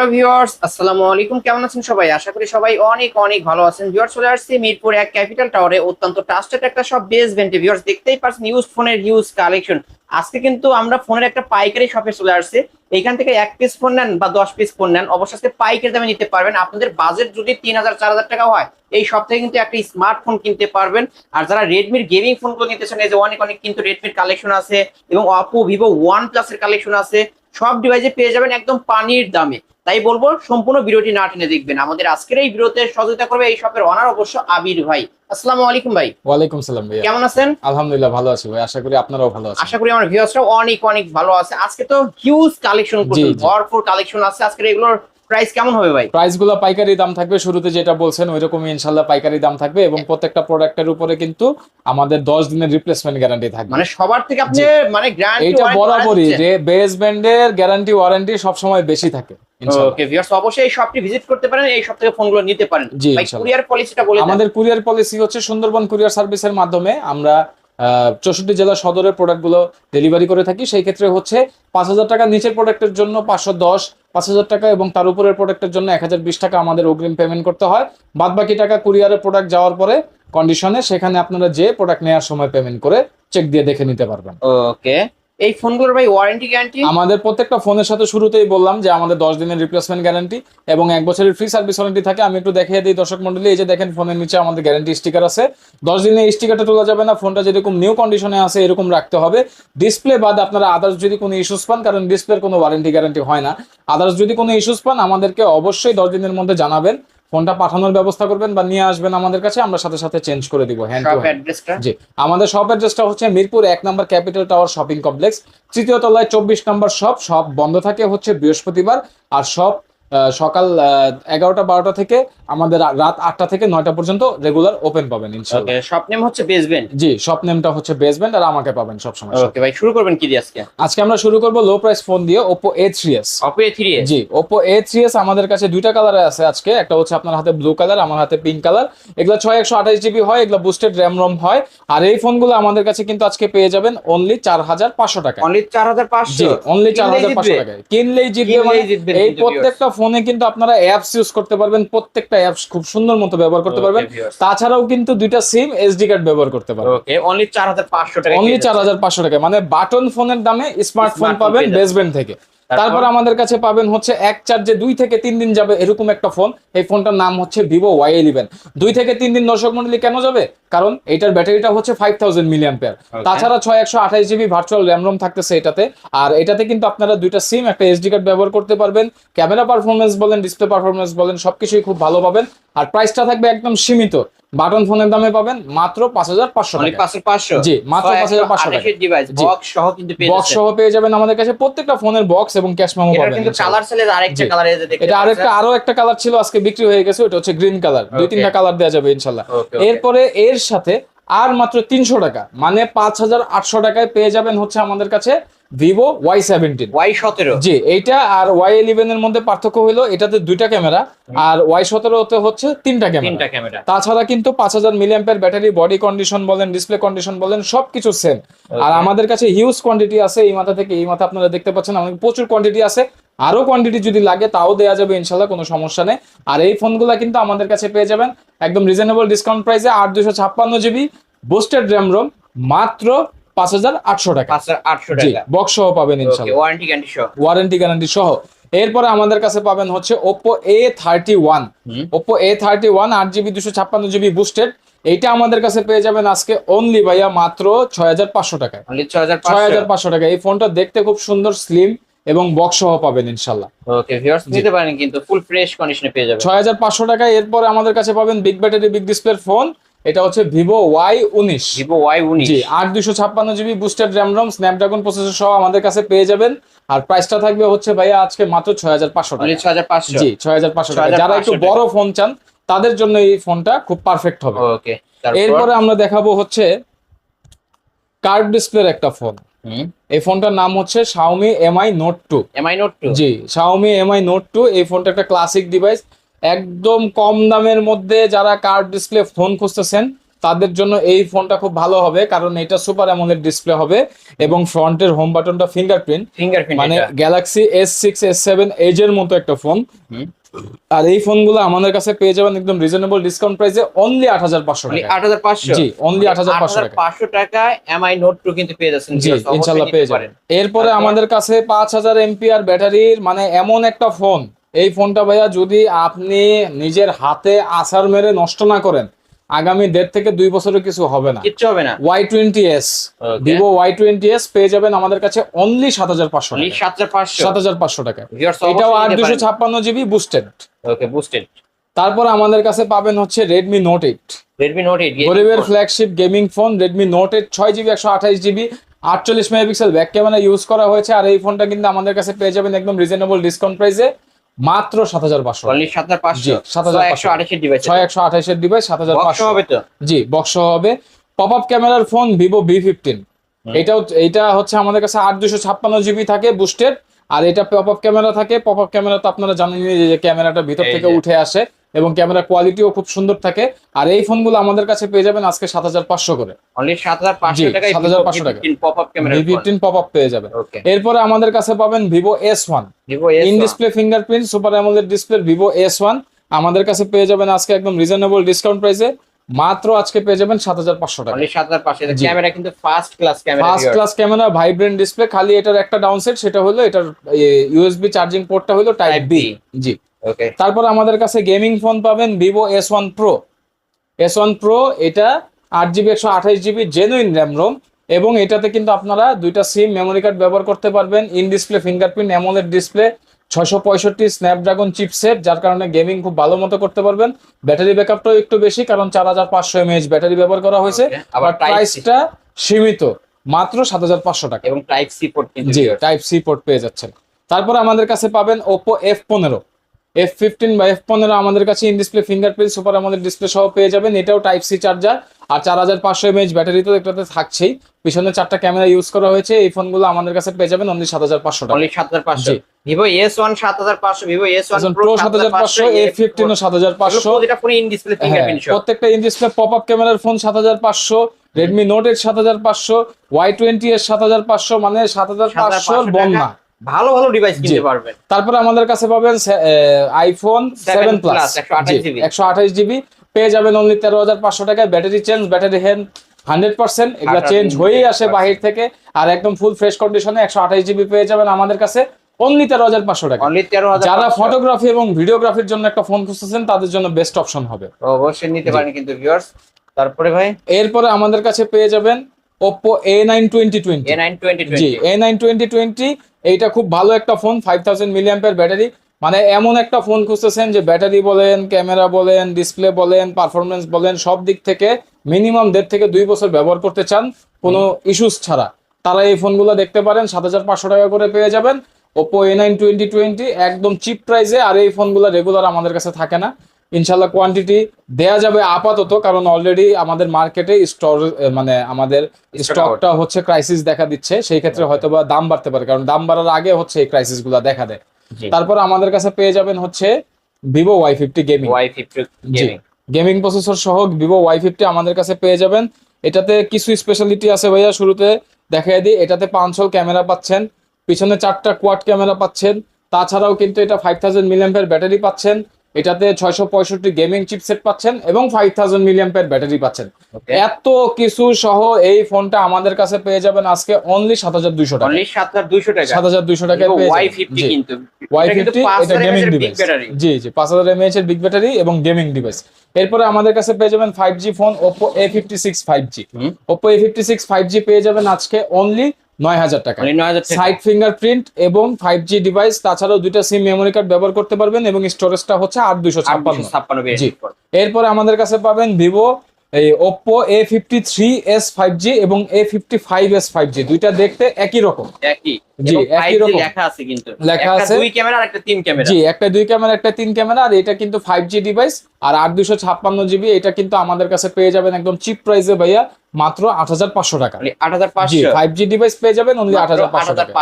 Hello viewers, আসসালামু আলাইকুম। কেমন আছেন সবাই? আশা করি সবাই অনেক অনেক ভালো আছেন। ভিউয়ার্স, চলে আসছি মিরপুর এক ক্যাপিটাল টাওয়ারে। অত্যন্ত ট্রাস্টেড একটা সব বেসমেন্টে ভিউয়ার্স, দেখতেই পাচ্ছেন ইউজ ফোনের ইউজ কালেকশন আজকে কিন্তু আমরা ফোনের একটা পাইকারি শপে চলে আসছি। এখান থেকে এক পিস ফোন নেন বা দশ পিস ফোন নেন, অবশ্যই পাইকারি দামে নিতে পারবেন। আপনাদের বাজেট যদি তিন হাজার, চার হাজার টাকা হয়, এই থেকে কিন্তু একটা স্মার্টফোন কিনতে পারবেন। আর যারা রেডমির গেমিং ফোনগুলো নিতে চান এই যে অনেক অনেক কিন্তু রেডমির কালেকশন আছে এবং অপো ভিভো ওয়ান প্লাসের কালেকশন আছে। সব ডিভাইসে পেয়ে যাবেন একদম পানির দামে। তাই বলব সম্পূর্ণ ভিডিওটি না টেনে দেখবেন। আমাদের আজকের এই ভিডিওতে সহযোগিতা করবে এই শপের অনার অবশ্য আবির ভাই। আসসালামু আলাইকুম ভাই। ওয়ালাইকুম সালাম ভাইয়া। কেমন আছেন? আলহামদুলিল্লাহ ভালো আছি ভাই আশা করি আপনারাও ভালো আছেন। আশা করি আমার ভিউয়ার্সরাও অনেক অনেক ভালো আছে। আজকে তো হিউজ কালেকশন করছেন। ভরপুর কালেকশন আছে। আজকের এগুলোর প্রাইস কেমন হবে ভাই? প্রাইসগুলো পাইকারি দাম থাকবে শুরুতে যেটা বলছেন পাইকারি দাম থাকবে এবং প্রত্যেকটা প্রোডাক্টের উপরে কিন্তু আমাদের দশ দিনের রিপ্লেসমেন্ট গ্যারান্টি থাকবে। মানে সবার থেকে আপনি মানে গ্যারান্টি এইটা বরাবরই যে বেস ব্যান্ডের গ্যারান্টি ওয়ারেন্টি সবসময় বেশি থাকে। ওকে ভিউয়ার্স অবশ্যই এই শপটি ভিজিট করতে পারেন এই শপ থেকে ফোনগুলো নিতে পারেন। ভাই কুরিয়ার পলিসিটা বলে আমাদের কুরিয়ার পলিসি হচ্ছে সুন্দরবন কুরিয়ার সার্ভিসের মাধ্যমে আমরা চৌষট্টি জেলা সদরের প্রোডাক্টগুলো ডেলিভারি করে থাকি। সেই ক্ষেত্রে হচ্ছে পাঁচ হাজার টাকা নিচের প্রোডাক্টের জন্য পাঁচশো দশ পাঁচ হাজার টাকা এবং তার উপরের প্রোডাক্টের জন্য এক হাজার বিশ টাকা আমাদের অগ্রিম পেমেন্ট করতে হয়। বাদ বাকি টাকা কুরিয়ারের প্রোডাক্ট যাওয়ার পরে কন্ডিশনে সেখানে আপনারা যে প্রোডাক্ট নেওয়ার সময় পেমেন্ট করে চেক দিয়ে দেখে নিতে পারবেন। ওকে এই ফোনগুলোর ভাই ওয়ারেন্টি গ্যারান্টি আমাদের প্রত্যেকটা ফোনের সাথে শুরুতেই বললাম যে আমাদের দশ দিনের রিপ্লেসমেন্ট গ্যারান্টি এবং এক বছরের ফ্রি সার্ভিস ওয়ারেন্টি থাকে। আমি একটু দেখিয়ে দিই, দর্শক মন্ডলী, এই যে দেখেন ফোনের নিচে আমাদের গ্যারান্টি স্টিকার আছে। দশ দিনে এই স্টিকারটা তোলা যাবে না, ফোনটা যেরকম নিউ কন্ডিশনে আছে, এরকম রাখতে হবে। ডিসপ্লে বাদ আপনারা আদার্স যদি কোনো ইস্যুস পান, কারণ ডিসপ্লের কোনো ওয়ারেন্টি গ্যারান্টি হয় না। আদার্স যদি কোনো ইস্যুস পান, আমাদেরকে অবশ্যই দশ দিনের মধ্যে জানাবেন। ফোনটা পাঠানোর ব্যবস্থা করবেন বা নিয়ে আসবেন আমাদের কাছে আমরা সাথে সাথে চেঞ্জ করে দিব হ্যান্ড টু জি আমাদের শপ অ্যাড্রেসটা হচ্ছে মিরপুর এক number capital tower shopping complex তৃতীয় তলায় চব্বিশ নম্বর শপ শপ বন্ধ থাকে হচ্ছে বৃহস্পতিবার আর শপ সকাল এগারোটা বারোটা থেকে আমাদের রাত আটটা থেকে নয়টা পর্যন্ত রেগুলার ওপেন পাবেন শপ নেম হচ্ছে বেসবেন্ট জি শপ নেমটা হচ্ছে বেসমেন্ট আর আমাকে পাবেন সবসময় ওকে ভাই শুরু করবেন কি দিয়ে আজকে? আজকে আমরা শুরু করব লো প্রাইস ফোন দিয়ে Oppo A three S Oppo A three G Oppo A three S আমাদের কাছে দুইটা কালারে আছে আজকে। একটা হচ্ছে আপনার হাতে ব্লু কালার আমার হাতে পিঙ্ক কালার এগুলো ছয় একশো আঠাশ জিবি হয় এগুলো বুস্টেড র্যাম রম হয়। আর এই ফোনগুলো আমাদের কাছে কিন্তু আজকে পেয়ে যাবেন অনলি চার হাজার পাঁচশো টাকা অনলি চার হাজার পাঁচশো? অনলি চার কিনলেই হাজার পাঁচশো। টাকায়। কিনলেই জিতবে মানে এই প্রত্যেকটা ফোনে কিন্তু আপনারা অ্যাপস ইউজ করতে পারবেন প্রত্যেকটা অ্যাপস খুব সুন্দর মতো ব্যবহার করতে পারবেন। তাছাড়াও কিন্তু দুইটা সিম এসডি কার্ড ব্যবহার করতে পারবেন। ওকে অনলি চার হাজার পাঁচশো টাকা অনলি চার হাজার পাঁচশো টাকা মানে বাটন ফোনের দামে স্মার্টফোন পাবেন বেসবেন্ড থেকে। তারপর? আমাদের কাছে পাবেন হচ্ছে এক চার্জে দুই থেকে তিন দিন যাবে এরকম একটা ফোন। এই ফোনটার নাম হচ্ছে ভিভো ওয়াই ইলেভেন। দুই থেকে তিন দিন দর্শক মন্ডলী কেন যাবে? কারণ এটার ব্যাটারিটা হচ্ছে ফাইভ থাউজেন্ড মিলিয়ান পেয়ার তাছাড়া ছয় একশো আঠাশ জিবি ভার্চুয়াল র্যাম রোম থাকতেছে এটাতে। আর এটাতে কিন্তু আপনারা দুইটা সিম একটা এসডি কার্ড ব্যবহার করতে পারবেন। ক্যামেরা পারফরমেন্স বলেন ডিসপ্লে পারফরমেন্স বলেন সবকিছুই খুব ভালো পাবেন। আর প্রাইসটা থাকবে একদম সীমিত। বাটন ফোনের দামে পাবেন মাত্র পাঁচ হাজার পাঁচশো পাঁচশো পাঁচশো। জি, মাত্র 5,500 টাকা। ডিভাইস জি। বক্স সহ কিন্তু পেয়ে বক্স সহ পেয়ে যাবেন আমাদের কাছে প্রত্যেকটা ফোনের বক্স এবং ক্যাশ মেমো পাবেন কিন্তু কালার আরেকটা কালার এটা আরেকটা আরও একটা কালার ছিল আজকে বিক্রি হয়ে গেছে ওটা হচ্ছে গ্রিন কালার দুই তিনটা কালার দেওয়া যাবে ইনশাল্লাহ. এরপরে এর সাথে আর মাত্র তিনশো টাকা মানে পাঁচ হাজার আটশো টাকায় পেয়ে যাবেন হচ্ছে আমাদের কাছে ভিভো ওয়াই সেভেন্টিন ওয়াই সতেরো। জি এইটা আর ওয়াই ইলেভেন এর মধ্যে পার্থক্য হলো এটাতে দুইটা ক্যামেরা আর ওয়াই সতেরোতে হচ্ছে তিনটা ক্যামেরা। তিনটা ক্যামেরা। তাছাড়া কিন্তু পাঁচ হাজার মিলিয়াম্পের ব্যাটারি বডি কন্ডিশন বলেন ডিসপ্লে কন্ডিশন বলেন সবকিছু সেম আর আমাদের কাছে হিউজ কোয়ান্টিটি আছে এই মাথা থেকে এই মাথা আপনারা দেখতে পাচ্ছেন আমাদের প্রচুর কোয়ান্টিটি আছে। আরও কোয়ান্টিটি যদি লাগে তাও দেওয়া যাবে ইনশাল্লাহ কোনো সমস্যা নেই। আর এই ফোনগুলো কিন্তু আমাদের কাছে পেয়ে যাবেন একদম রিজনেবল ডিসকাউন্ট প্রাইসে আট দুশো ছাপ্পান্ন জিবি বুস্টেড র্যাম রোম মাত্র পাঁচ হাজার আটশো টাকা। আটশো টাকা। বক্স সহ পাবেন ইনশাল্লাহ। ওয়ারেন্টি গ্যারান্টি সহ। ওয়ারেন্টি গ্যারান্টি সহ। এরপরে আমাদের কাছে পাবেন হচ্ছে Oppo A thirty one Oppo A thirty one আট জিবি দুশো ছাপ্পান্ন জিবি বুস্টেড এইটা আমাদের কাছে পেয়ে যাবেন আজকে অনলি ভাইয়া মাত্র ছয় হাজার পাঁচশো অনলি ছয় হাজার পাঁচশো। টাকা। এই ফোনটা দেখতে খুব সুন্দর স্লিম এবং বক্স সহ পাবেন ইনশাল্লাহ। ওকে ভিউয়ার্স নিতে পারেন কিন্তু ফুল ফ্রেশ কন্ডিশনে পেয়ে যাবেন। ছয় হাজার পাঁচশো টাকায় এরপরে আমাদের কাছে পাবেন বিগ ব্যাটারি বিগ ডিসপ্লের ফোন এটা হচ্ছে ভিভো ওয়াই উনিশ। ভিভো ওয়াই উনিশ। জি আট দুশো ছাপ্পান্ন GB boosted RAM ROM Snapdragon processor সহ আমাদের কাছে পেয়ে যাবেন। আর প্রাইসটা থাকবে হচ্ছে ভাইয়া আজকে মাত্র ছয় হাজার পাঁচশো টাকা। ছয় হাজার পাঁচশো। জি ছয় হাজার পাঁচশো টাকা। যারা একটু বড় ফোন চান তাদের জন্য এই ফোনটা খুব পারফেক্ট হবে। ওকে এরপরে আমরা দেখাবো হচ্ছে কার্ভ ডিসপ্লের একটা ফোন এই ফোনটার নাম হচ্ছে Xiaomi Mi Note 2 MI note two জি Xiaomi Mi Note 2 এই ফোনটা একটা ক্লাসিক ডিভাইস একদম কম দামের মধ্যে যারা কার্ভ ডিসপ্লে ফোন খুঁজতেছেন তাদের জন্য এই ফোনটা খুব ভালো হবে কারণ এটা সুপার অ্যামোলেড ডিসপ্লে হবে এবং ফ্রন্টের হোম বাটনটা ফিঙ্গারপ্রিন্ট ফিঙ্গারপ্রিন্ট মানে Galaxy S six S seven edge এর মতো একটা ফোন। আর এই ফোনগুলো আমাদের কাছে পেয়ে যাবেন একদম রিজনেবল ডিসকাউন্ট প্রাইসে অনলি আট হাজার পাঁচশো টাকা আট হাজার পাঁচশো? জি অনলি আট হাজার পাঁচশো টাকা পাঁচশো টাকায় এমআই নোট টু কিন্তু পেয়ে যাচ্ছেন জি ইনশাল্লাহ পেয়ে যাবেন। এরপরে আমাদের কাছে পাঁচ হাজার এমপিআর ব্যাটারির মানে এমন একটা ফোন এই ফোনটা ভাইয়া যদি আপনি নিজের হাতে আসার মেরে নষ্ট না করেন আগামী দেড় থেকে দুই বছরের কিছু হবে না। কিচ্ছু হবে না। Y twenty S Vivo Y twenty S পেয়ে যাবেন আমাদের কাছে অনলি সাত হাজার পাঁচশো সাত হাজার পাঁচশো। টাকা। এটাও আট দুশো ছাপ্পান্ন জিবি বুস্টেড ওকে বুস্টেড তারপর আমাদের কাছে পাবেন হচ্ছে Redmi note eight Redmi note eight গরিবের flagship gaming phone Redmi note eight ছয় জিবি একশো আঠাইশ জিবি আটচল্লিশ মেগাপিক্সেল ব্যাক ক্যামেরা ইউজ করা হয়েছে। আর এই ফোনটা কিন্তু আমাদের কাছে পেয়ে যাবেন একদম রিজনেবল ডিসকাউন্ট প্রাইসে মাত্র সাত হাজার পাঁচশো সাত হাজার পাঁচশো? জি, 7500 একশো আঠাশের ডিভাইস ছয় একশো আঠাশের ডিভাইস সাত হাজার পাঁচশো। হবে তো? জি বক্স হবে। পপ আপ ক্যামেরার ফোন ভিভো বি ফিফটিন এটাও এটা হচ্ছে আমাদের কাছে আট দুশো ছাপ্পান্ন জিবি থাকে বুস্টেড আর এটা পপ আপ ক্যামেরা থাকে। পপ আপ ক্যামেরা তো আপনারা জানেনই যে ক্যামেরাটা ভিতর থেকে উঠে আসে। এবং ক্যামেরা কোয়ালিটিও খুব সুন্দর থাকে। আর এই ফোনগুলো আমাদের কাছে পেয়ে যাবেন আজকে সাত হাজার পাঁচশো করে। অনলি সাত হাজার পাঁচশো 7500 টাকা। ফিফটিন পপ আপ পেয়ে যাবেন। এরপরে আমাদের কাছে পাবেন Vivo S one in display fingerprint super AMOLED display Vivo S one আমাদের কাছে পেয়ে যাবেন আজকে একদম রিজনেবল ডিসকাউন্ট প্রাইসে মাত্র আজকে পেয়ে যাবেন সাত হাজার পাঁচশো টাকা। অনলি সাত হাজার পাঁচশো ক্যামেরা কিন্তু first class camera first class camera vibrant display খালি এটার একটা ডাউনসাইড সেটা হলো এটার ইউএসবি চার্জিং পোর্টটা হলো টাইপ বি জি। ওকে তারপর আমাদের কাছে গেমিং ফোন পাবেন Vivo S one pro S one pro এটা আট জিবি একশো আঠাইশ জিবি জেনুইন র্যাম রোম এবং এটাতে কিন্তু আপনারা দুইটা সিম মেমোরি কার্ড ব্যবহার করতে পারবেন। In display fingerprint AMOLED display ছয়শো পঁয়ষট্টি স্ন্যাপড্রাগন চিপসেট যার কারণে গেমিং খুব ভালো মতো করতে পারবেন। ব্যাটারি ব্যাকআপটাও একটু বেশি কারণ চার হাজার পাঁচশো এমএএইচ ব্যাটারি ব্যবহার করা হয়েছে। আবার প্রাইসটা সীমিত মাত্র সাত হাজার পাঁচশো টাকা। এবং টাইপ সি পোর্ট জি। টাইপ সি পোর্ট পেয়ে যাচ্ছেন। তারপরে আমাদের কাছে পাবেন ওপো এফ পনেরো। এফ ফিফটিন বা এফ পনেরো আমাদের কাছে ইন ডিসপ্লে ফিঙ্গারপ্রিন্ট সুপার আমাদের ডিসপ্লে সহ পেয়ে যাবেন এটাও টাইপ সি চার্জার আর চার হাজার পাঁচশো এমএইচ ব্যাটারি তো এটাতে থাকছেই পিছনে চারটা ক্যামেরা ইউজ করা হয়েছে এই ফোনগুলো আমাদের কাছে পেয়ে যাবেন অনলি সাত হাজার পাঁচশো টাকা সাত হাজার পাঁচশো। ভিভো এস ওয়ান সাত হাজার পাঁচশো ভিভো এস ওয়ান প্রো সাত হাজার পাঁচশো এফ ফিফটিনও সাত হাজার পাঁচশো হ্যাঁ, প্রত্যেকটা ইন ডিসপ্লে পপ আপ ক্যামেরার ফোন সাত হাজার পাঁচশো রেডমি নোট এর সাত হাজার পাঁচশো ওয়াই টোয়েন্টি এর সাত হাজার পাঁচশো মানে সাত হাজার পাঁচশোর 7500 বন্যা। ভালো ভালো ডিভাইস কিনতে পারবেন। তারপরে আমাদের কাছে পাবেন আইফোন 7 সেভেন প্লাস 128 একশো আঠাশ জিবি পেয়ে যাবেন অনলি তেরো হাজার পাঁচশো টাকায়। Battery change battery health hundred percent এগুলো চেঞ্জ হয়েই আসে বাহির থেকে। আর একদম ফুল ফ্রেশ কন্ডিশনে একশো আঠাশ জিবি পেয়ে যাবেন আমাদের কাছে অনলি তেরো হাজার পাঁচশো টাকা। অনলি তেরো হাজার যারা ফটোগ্রাফি এবং ভিডিওগ্রাফির জন্য একটা ফোন খুঁজতেছেন তাদের জন্য বেস্ট অপশন হবে। অবশ্যই নিতে পারেন কিন্তু ভিউয়ার্স তারপরে ভাই? এরপরে আমাদের কাছে পেয়ে যাবেন Oppo A nine twenty twenty A nine twenty G A nine twenty twenty এইটা খুব ভালো একটা ফোন ফাইভ থাউজেন্ড মিলিয়াম্পের ব্যাটারি মানে এমন একটা ফোন খুঁজতেছেন যে ব্যাটারি বলেন ক্যামেরা বলেন ডিসপ্লে বলেন পারফরমেন্স বলেন সব দিক থেকে মিনিমাম দেড় থেকে দুই বছর ব্যবহার করতে চান কোনো ইস্যুস ছাড়া। তারা এই ফোনগুলো দেখতে পারেন সাত হাজার পাঁচশো টাকা করে পেয়ে যাবেন। Oppo A nine twenty twenty একদম চিপ প্রাইসে আর এই ফোনগুলো রেগুলার আমাদের কাছে থাকে না। ইনশাল্লাহ কোয়ান্টিটি দেয়া যাবে আপাতত কারণ অলরেডি আমাদের মার্কেটে স্টোর মানে আমাদের স্টকটা হচ্ছে ক্রাইসিস দেখা দিচ্ছে। সেই ক্ষেত্রে হয়তো বা দাম বাড়তে পারে কারণ দাম বাড়ার আগে হচ্ছে এই ক্রাইসিসগুলা দেখা দেয়। তারপর আমাদের কাছে পেয়ে যাবেন হচ্ছে Vivo Y fifty gaming Y fifty gaming processor সহ ভিভো ওয়াই ফিফটি আমাদের কাছে পেয়ে যাবেন। এটাতে কিছু স্পেশালিটি আছে ভাইয়া শুরুতে দেখাই দিই। এটাতে পাঁচশো ক্যামেরা পাচ্ছেন পিছনে চারটা কোয়াড ক্যামেরা পাচ্ছেন তাছাড়াও কিন্তু এটা ফাইভ থাউজেন্ড মিলিয়াম্পের ব্যাটারি পাচ্ছেন। এটাতে ছয়শো পঁয়ষট্টি গেমিং চিপসেট পাচ্ছেন এবং ফাইভ থাউজেন্ড মিলিয়াম্পের ব্যাটারি পাচ্ছেন। এত কিছু সহ এই ফোনটা আমাদের কাছে পেয়ে যাবেন আজকে অনলি সাত হাজার দুইশো টাকা। সাত হাজার দুইশো টাকা। সাত হাজার দুইশো টাকায় ওয়াই ফিফটি জি। কিন্তু। এটা পাঁচ হাজার গেমিং ডিভাইস জি জি পাঁচ হাজার এমএএইচ এর বিগ ব্যাটারি এবং গেমিং ডিভাইস এরপরে আমাদের কাছে পেয়ে যাবেন five G phone Oppo A fifty six five G Oppo A fifty six five G পেয়ে যাবেন আজকে অনলি নয় হাজার টাকা। সাইড ফিঙ্গারপ্রিন্ট এবং ফাইভ জি ডিভাইস তাছাড়াও দুইটা সিম মেমোরি কার্ড ব্যবহার করতে পারবেন এবং স্টোরেজটা হচ্ছে আট দুইশো আট ছাপ্পান্ন দুশো ছাপ্পান্ন জি। এরপরে আমাদের কাছে পাবেন ভিভো এই Oppo A fifty three S five G এবং A fifty five S five G দুইটা দেখতে একই রকম। একই। জি, একই 5G রকম। লেখা আছে কিন্তু। লেখা আছে। দুই ক্যামেরা আর একটা তিন ক্যামেরা। জি একটা দুই ক্যামেরা একটা তিন ক্যামেরা আর এটা কিন্তু ফাইভ জি ডিভাইস আর আট দুশো ছাপ্পান্ন জিবি এটা কিন্তু আমাদের কাছে পেয়ে যাবেন একদম চিপ প্রাইসে ভাইয়া মাত্র আট হাজার পাঁচশো টাকা। আট হাজার পাঁচশো। ফাইভ জি ডিভাইস পেয়ে যাবেন অনলি আট হাজার পাঁচশো টাকা।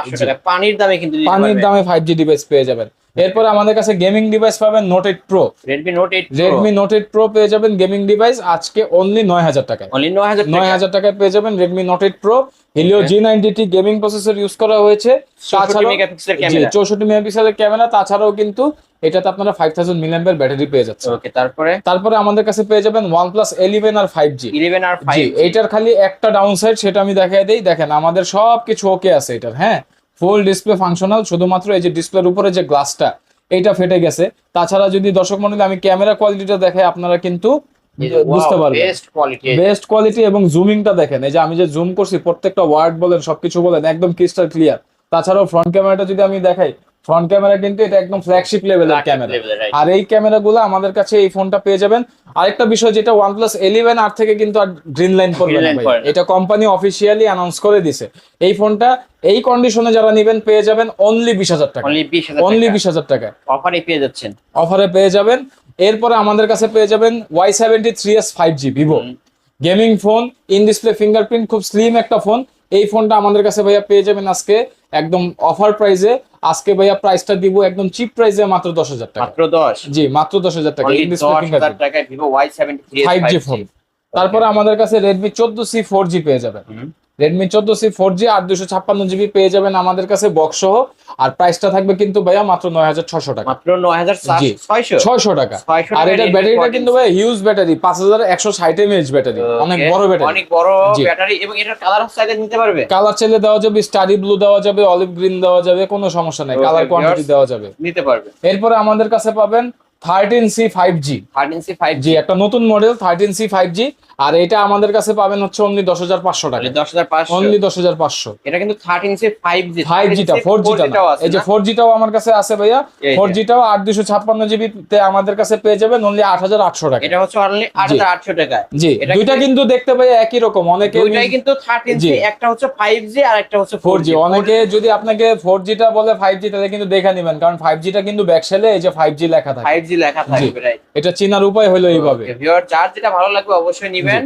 পানির দামে কিন্তু পানির দামে ফাইভ জি ডিভাইস পেয়ে যাবেন। এরপরে আমাদের কাছে গেমিং ডিভাইস পাবেন note eight pro Redmi note eight Redmi note eight pro পেয়ে যাবেন গেমিং ডিভাইস আজকে অনলি নয় হাজার টাকায়। অনলি নয় হাজার নয় হাজার টাকায় পেয়ে যাবেন Redmi note eight pro Helio G ninety gaming processor use করা হয়েছে। তাছাড়াও চৌষট্টি মেগাপিক্সেলের ক্যামেরা তাছাড়াও কিন্তু এটাতে আপনারা ফাইভ থাউজেন্ড মিলিয়ন ব্যাটারি পেয়ে যাচ্ছে ওকে তারপরে? তারপরে আমাদের কাছে পেয়ে যাবেন OnePlus eleven R five G eleven R five এইটার খালি একটা ডাউন সাইড সেটা আমি দেখাই দেই। দেখেন আমাদের সব কিছু ওকে আছে এটার হ্যাঁ? ফুল ডিসপ্লে ফাংশনাল শুধুমাত্র এই যে ডিসপ্লের উপরে যে গ্লাসটা এইটা ফেটে গেছে। তাছাড়া যদি দর্শক মন্ডলী আমি ক্যামেরা কোয়ালিটিটা দেখাই আপনারা কিন্তু বুঝতে পারবেন। বেস্ট কোয়ালিটি বেস্ট কোয়ালিটি এবং জুমিংটা দেখেন। এই যে আমি যে জুম করছি প্রত্যেকটা ওয়ার্ড বলেন সবকিছু বলেন একদম ক্রিস্টাল ক্লিয়ার তাছাড়াও ফ্রন্ট ক্যামেরাটা যদি আমি দেখাই ফ্রন্ট ক্যামেরা কিন্তু এটা একদম ফ্ল্যাগশিপ লেভেলের ক্যামেরা আর এই ক্যামেরাগুলো আমাদের কাছে এই ফোনটা পেয়ে যাবেন। আরেকটা বিষয় যেটা OnePlus 11 আর থেকে কিন্তু আর গ্রিন লাইন Green না। এটা কোম্পানি অফিসিয়ালি অ্যানাউন্স করে দিছে। এই ফোনটা এই কন্ডিশনে যারা নেবেন পেয়ে যাবেন অনলি বিশ হাজার টাকা। অনলি বিশ অনলি বিশ হাজার টাকা। অফারে পেয়ে যাচ্ছেন। অফারে পেয়ে যাবেন। এরপরে আমাদের কাছে পেয়ে যাবেন Y seventy three S five G Vivo gaming phone in display fingerprint খুব স্লিম একটা ফোন এই ফোনটা আমাদের কাছে ভাইয়া পেয়ে যাবেন আজকে একদম অফার প্রাইসে আজকে ভাইয়া প্রাইসটা দিব একদম চিপ প্রাইসে মাত্র দশ হাজার টাকা। মাত্র দশ? জি মাত্র দশ হাজার টাকা। ফাইভ জি ফোন তারপরে আমাদের কাছে রেডমি চোদ্দ সি ফোর জি পেয়ে যাবেন। রেডমি চোদ্দ সি ফোর জি আর দুশো ছাপ্পান্ন জিবি পেয়ে যাবেন আমাদের কাছে বক্স সহ। আর প্রাইসটা থাকবে কিন্তু ভাইয়া মাত্র নয় হাজার ছশো টাকা। মাত্র নয় হাজার ছয়শো? টাকা। আর এটা ব্যাটারিটা কিন্তু ভাই হিউজ ব্যাটারি পাঁচ হাজার একশো ষাট এমএএচ ব্যাটারি অনেক বড় ব্যাটারি অনেক বড় ব্যাটারি এবং এটার কালার চাইলে নিতে পারবে? কালার চাইলে দেওয়া যাবে স্টাডি ব্লু দেওয়া যাবে অলিভ গ্রিন দেওয়া যাবে কোনো সমস্যা নাই। কালার কোয়ান্টিটি দেওয়া যাবে। নিতে পারবে। এরপরে আমাদের কাছে পাবেন thirteen C five G thirteen C five G একটা নতুন model thirteen C five G আর এটা আমাদের কাছে পাবেন হচ্ছে অনলি দশ হাজার পাঁচশো টাকা। দশ হাজার পাঁচশো। অনলি দশ হাজার পাঁচশো। এটা কিন্তু thirteen C five G five জিটা four জিটা এই যে ফোর জিটাও আমার কাছে আছে ভাইয়া। ফোর জিটাও আট দুশো ছাপ্পান্ন জিবি তে আমাদের কাছে পেয়ে যাবেন অনলি আট হাজার আটশো টাকা। এটা হচ্ছে অনলি আট হাজার আটশো টাকায় জি দুইটা কিন্তু দেখতে পাই একই রকম। অনেকে দুইটাই কিন্তু থার্টিন জি। একটা হচ্ছে ফাইভ জি আর একটা হচ্ছে ফোর জি অনেকে যদি আপনাকে ফোর জিটা বলে ফাইভ জি তাহলে কিন্তু দেখে নেবেন কারণ ফাইভ জিটা কিন্তু ব্যাকসেলে এই যে ফাইভ জি লেখা থাকে। ফাইভ লেখা থাকবে রাইট এটা চেনার উপায় হলো এইভাবে। ভিউয়ার যার যেটা ভালো লাগবে অবশ্যই নিবেন।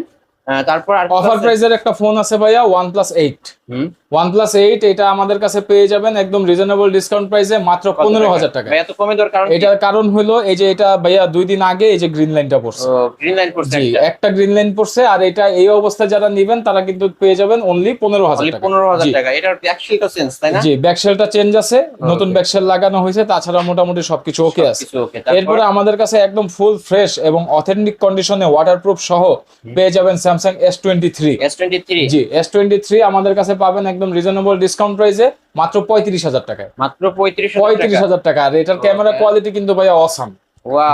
তারপর আর অফার প্রাইজের একটা ফোন আছে ভাইয়া ওয়ান প্লাস এইট হুম। প্লাস এইট এটা আমাদের কাছে পেয়ে যাবেন একদম রিজনেবল ডিসকাউন্ট প্রাইসে মাত্র পনেরো হাজার টাকা। এত কমে দর কারণ এটার কারণ হলো এই যে এটা ভাইয়া দুই দিন আগে এই যে গ্রিন লাইনটা পড়ছে। গ্রিন লাইন করছে একটা? গ্রিন লাইন পড়ছে আর এটা এই অবস্থায় যারা নিবেন তারা কিন্তু পেয়ে যাবেন অনলি টাকা। এটার ব্যাকশিলটা চেঞ্জ তাই না? জি ব্যাকশেলটা চেঞ্জ আছে নতুন ব্যাকশেল লাগানো হয়েছে তাছাড়া মোটামুটি সবকিছু ওকে আছে। এরপরে আমাদের কাছে একদম ফুল ফ্রেশ এবং অথেন্টিক কন্ডিশনে ওয়াটারপ্রুফ সহ পেয়ে যাবেন Samsung S twenty three S twenty three জি এস টোয়েন্টি থ্রি আমাদের কাছে পাবেন একদম রিজনেবল ডিসকাউন্ট প্রাইসে মাত্র পঁয়ত্রিশ হাজার টাকায়। মাত্র পঁয়ত্রিশ পঁয়ত্রিশ হাজার টাকা। আর এটার ক্যামেরা কোয়ালিটি কিন্তু ভাই অসাম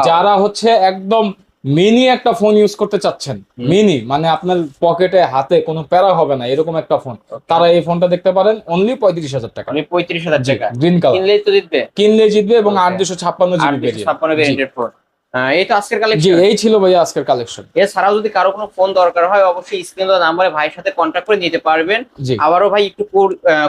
যারা হচ্ছে একদম মিনি একটা ফোন ইউজ করতে চাচ্ছেন মিনি মানে আপনার পকেটে হাতে কোনো প্যারা হবে না এরকম একটা ফোন তারা এই ফোনটা দেখতে পারেন অনলি পঁয়ত্রিশ হাজার টাকা। পঁয়ত্রিশ হাজার টাকা। গ্রিন কালার কিনলেই তো দিবে কিনলে জিতবে এবং আট দুশো ছাপ্পান্ন জিবি ছাপ্পান্ন এই তো আজকের কালেকশন এই ছিল আজকের কালেকশন এছাড়াও যদি কারও কোনো ফোন দরকার হয় অবশ্যই স্ক্রিন নাম্বারে ভাইয়ের সাথে কন্ট্যাক্ট করে নিতে পারবেন। আবারও ভাই একটু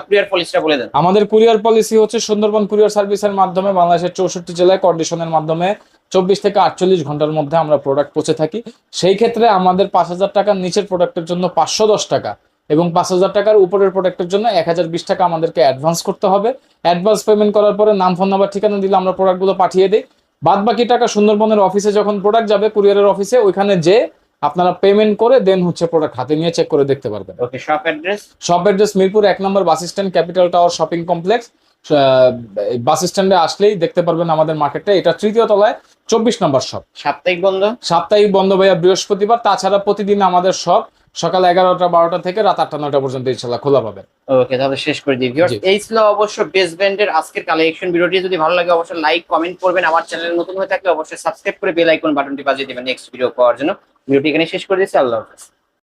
কুরিয়ার পলিসিটা বলে দেন। আমাদের কুরিয়ার পলিসি হচ্ছে সুন্দরবন কুরিয়ার সার্ভিসের মাধ্যমে বাংলাদেশের চৌষট্টি জেলায় কন্ডিশনের মাধ্যমে চব্বিশ থেকে আটচল্লিশ ঘণ্টার মধ্যে আমরা প্রোডাক্ট পৌঁছে থাকি। সেই ক্ষেত্রে আমাদের পাঁচ হাজার টাকার নিচের প্রোডাক্টের জন্য পাঁচশো দশ টাকা এবং পাঁচ হাজার টাকার উপরের প্রোডাক্টের জন্য এক হাজার বিশ টাকা আমাদেরকে অ্যাডভান্স করতে হবে। অ্যাডভান্স পেমেন্ট করার পরে নাম ফোন নাম্বার ঠিকানা দিলে আমরা প্রোডাক্টগুলো পাঠিয়ে দিই। বাদ বাকি টাকা সুন্দরবনের অফিসে যখন প্রোডাক্ট যাবে কুরিয়ারের অফিসে ওইখানে যে আপনারা পেমেন্ট করে দেন হচ্ছে প্রোডাক্ট হাতে নিয়ে চেক করে দেখতে পারবেন। Okay shop address shop address Mirpur এক নম্বর bus stand capital tower shopping complex bus স্ট্যান্ডে আসলেই দেখতে পারবেন আমাদের মার্কেটটা এটা তৃতীয় তলায় চব্বিশ নম্বর শপ সাপ্তাহিক বন্ধ? সাপ্তাহিক বন্ধ ভাইয়া বৃহস্পতিবার। তাছাড়া প্রতিদিন আমাদের শপ সকাল এগারোটা বারোটা থেকে রাত আটটা নটা পর্যন্ত ইনশাল্লাহ খোলা পাবেন। ওকে তাহলে শেষ করে দিই। এই ছিল অবশ্য বেস্ট ব্যান্ডের আজকের কালেকশন ভিডিওটি যদি ভালো লাগে অবশ্যই লাইক কমেন্ট করবেন। আমার চ্যানেল নতুন হয়ে থাকলে অবশ্যই সাবস্ক্রাইব করে বেল আইকন বাটনটি বাজিয়ে দিবেন নেক্সট ভিডিও পাওয়ার জন্য। ভিডিওটি এখানে শেষ করে দিচ্ছি। আল্লাহ হাফেজ।